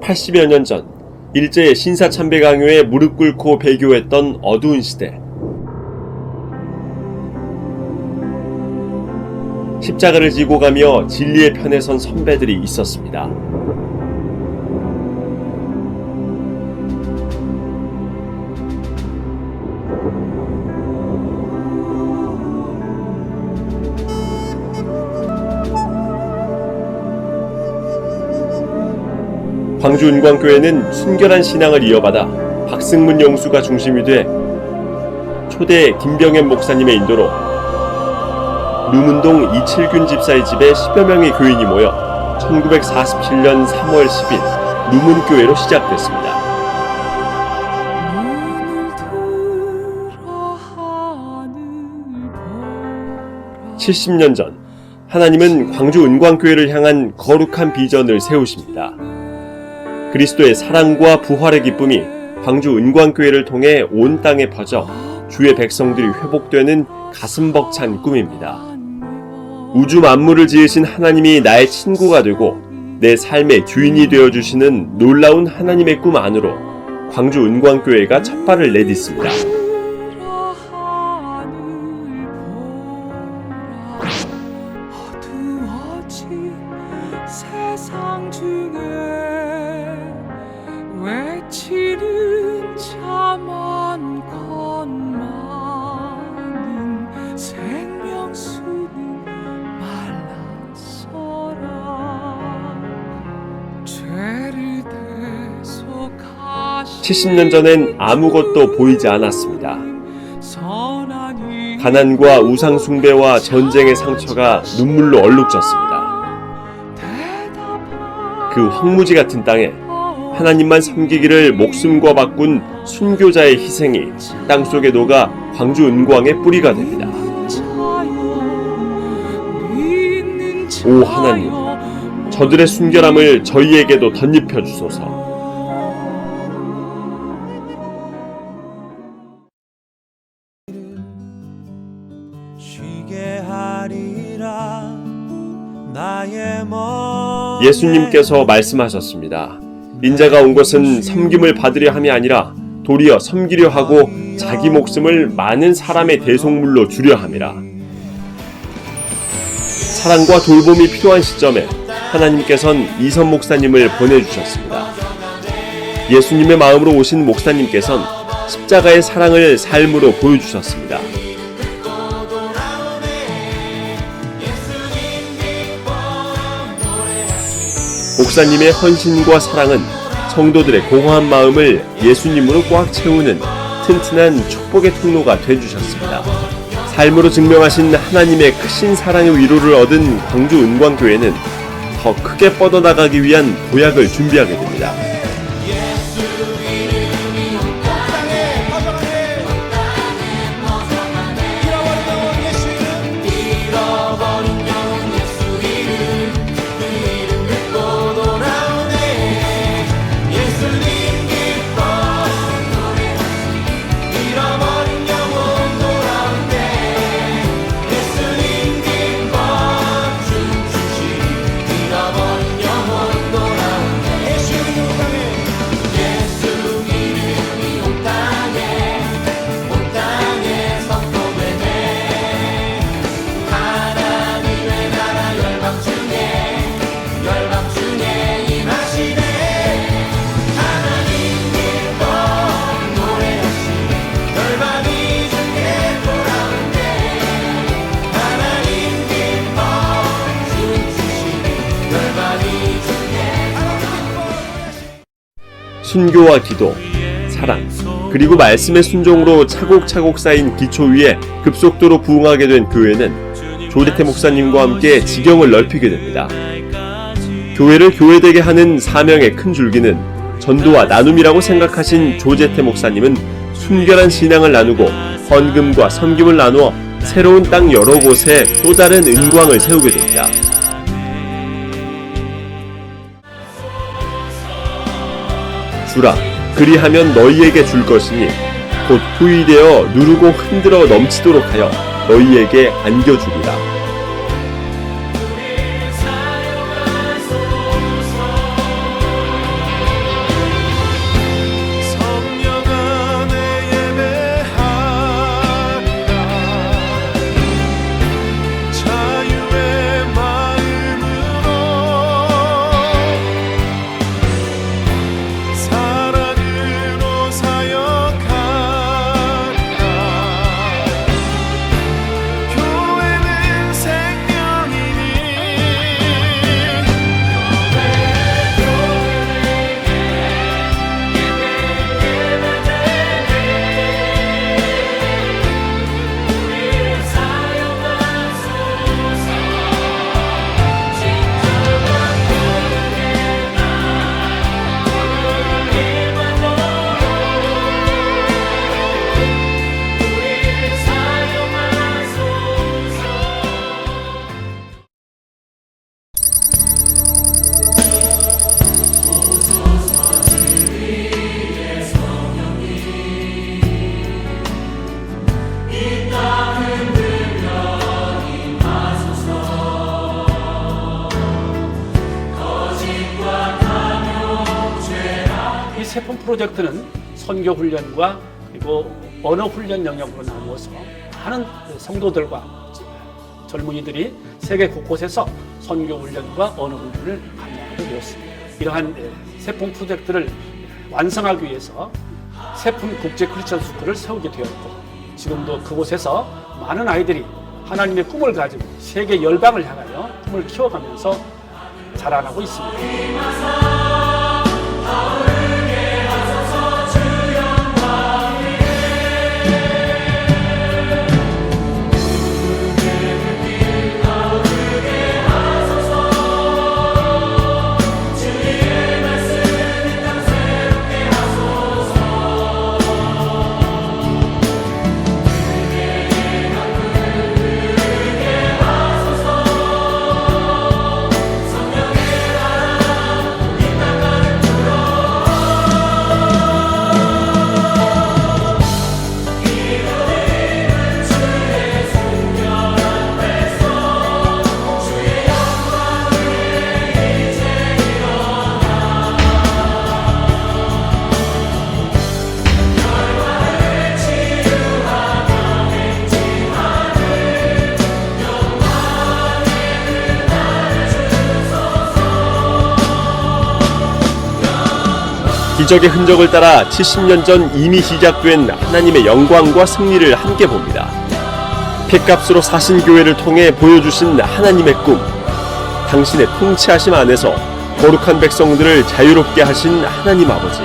80여 년 전 일제의 신사참배 강요에 무릎 꿇고 배교했던 어두운 시대. 십자가를 지고 가며 진리의 편에 선 선배들이 있었습니다. 광주 은광교회는 순결한 신앙을 이어받아 박승문 영수가 중심이 돼 초대 김병현 목사님의 인도로 누문동 이칠균 집사의 집에 10여 명의 교인이 모여 1947년 3월 10일 누문교회로 시작됐습니다. 70년 전 하나님은 광주 은광교회를 향한 거룩한 비전을 세우십니다. 그리스도의 사랑과 부활의 기쁨이 광주 은광교회를 통해 온 땅에 퍼져 주의 백성들이 회복되는 가슴 벅찬 꿈입니다. 우주 만물을 지으신 하나님이 나의 친구가 되고 내 삶의 주인이 되어 주시는 놀라운 하나님의 꿈 안으로 광주 은광교회가 첫 발을 내딛습니다. 70년 전엔 아무것도 보이지 않았습니다. 가난과 우상숭배와 전쟁의 상처가 눈물로 얼룩졌습니다. 그 황무지 같은 땅에 하나님만 섬기기를 목숨과 바꾼 순교자의 희생이 땅 속에 녹아 광주 은광의 뿌리가 됩니다. 오 하나님, 저들의 순결함을 저희에게도 덧입혀 주소서. 예수님께서 말씀하셨습니다. 인자가 온 것은 섬김을 받으려 함이 아니라 도리어 섬기려 하고 자기 목숨을 많은 사람의 대속물로 주려 함이라. 사랑과 돌봄이 필요한 시점에 하나님께선 이선 목사님을 보내주셨습니다. 예수님의 마음으로 오신 목사님께선 십자가의 사랑을 삶으로 보여주셨습니다. 목사님의 헌신과 사랑은 성도들의 공허한 마음을 예수님으로 꽉 채우는 튼튼한 축복의 통로가 되주셨습니다. 삶으로 증명하신 하나님의 크신 사랑의 위로를 얻은 광주 은광교회는 더 크게 뻗어나가기 위한 도약을 준비하게 됩니다. 순교와 기도, 사랑, 그리고 말씀의 순종으로 차곡차곡 쌓인 기초 위에 급속도로 부흥하게 된 교회는 조대태 목사님과 함께 지경을 넓히게 됩니다. 교회를 교회되게 하는 사명의 큰 줄기는 전도와 나눔이라고 생각하신 조재태 목사님은 순결한 신앙을 나누고 헌금과 섬김을 나누어 새로운 땅 여러 곳에 또 다른 은광을 세우게 됩니다. 주라 그리하면 너희에게 줄 것이니 곧 후이되어 누르고 흔들어 넘치도록 하여 너희에게 안겨주리라. 프로젝트는 선교 훈련과 그리고 언어 훈련 영역으로 나누어서 많은 성도들과 젊은이들이 세계 곳곳에서 선교 훈련과 언어 훈련을 감당하게 되었습니다. 이러한 예, 세품 프로젝트를 완성하기 위해서 세품 국제 크리스천 스쿨을 세우게 되었고 지금도 그곳에서 많은 아이들이 하나님의 꿈을 가지고 세계 열방을 향하여 꿈을 키워가면서 자라나고 있습니다. 기적의 흔적을 따라 70년 전 이미 시작된 하나님의 영광과 승리를 함께 봅니다. 핏값으로 사신 교회를 통해 보여주신 하나님의 꿈, 당신의 통치하심 안에서 거룩한 백성들을 자유롭게 하신 하나님 아버지,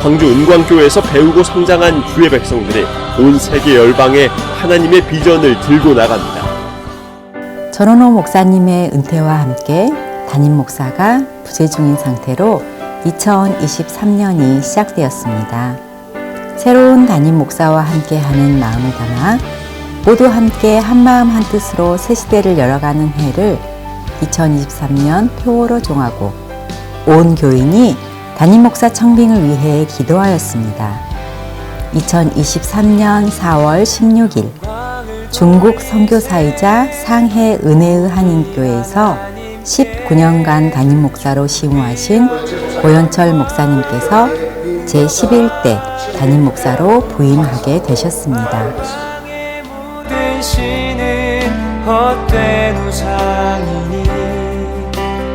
광주 은광교회에서 배우고 성장한 주의 백성들이 온 세계 열방에 하나님의 비전을 들고 나갑니다. 전원호 목사님의 은퇴와 함께 담임 목사가 부재 중인 상태로 2023년이 시작되었습니다. 새로운 담임 목사와 함께 하는 마음을 담아 모두 함께 한마음 한뜻으로 새 시대를 열어가는 해를 2023년 표어로 정하고 온 교인이 담임 목사 청빙을 위해 기도하였습니다. 2023년 4월 16일 중국 선교사이자 상해 은혜의 한인교회에서 19년간 담임 목사로 시무하신 고현철 목사님께서 제11대 담임 목사로 부임하게 되셨습니다.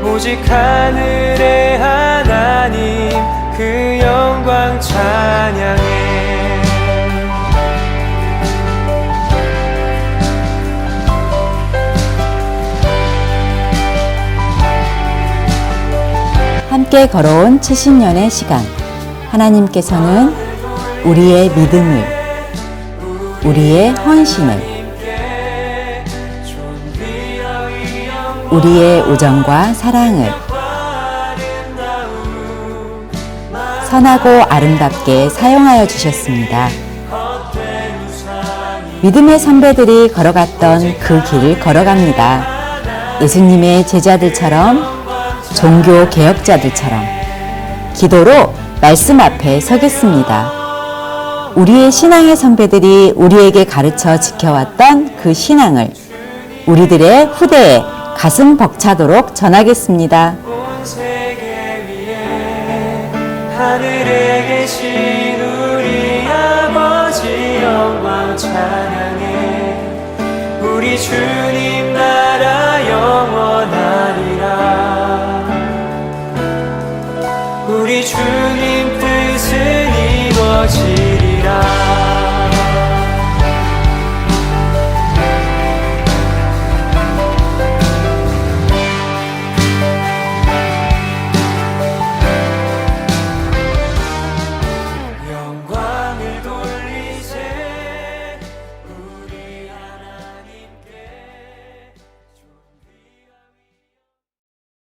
오직 하늘의 하나님 그 영광 찬양 함께 걸어온 70년의 시간. 하나님께서는 우리의 믿음을, 우리의 헌신을, 우리의 우정과 사랑을 선하고 아름답게 사용하여 주셨습니다. 믿음의 선배들이 걸어갔던 그 길을 걸어갑니다. 예수님의 제자들처럼 종교 개혁자들처럼 기도로 말씀 앞에 서겠습니다. 우리의 신앙의 선배들이 우리에게 가르쳐 지켜왔던 그 신앙을 우리들의 후대에 가슴 벅차도록 전하겠습니다. 하늘에 계신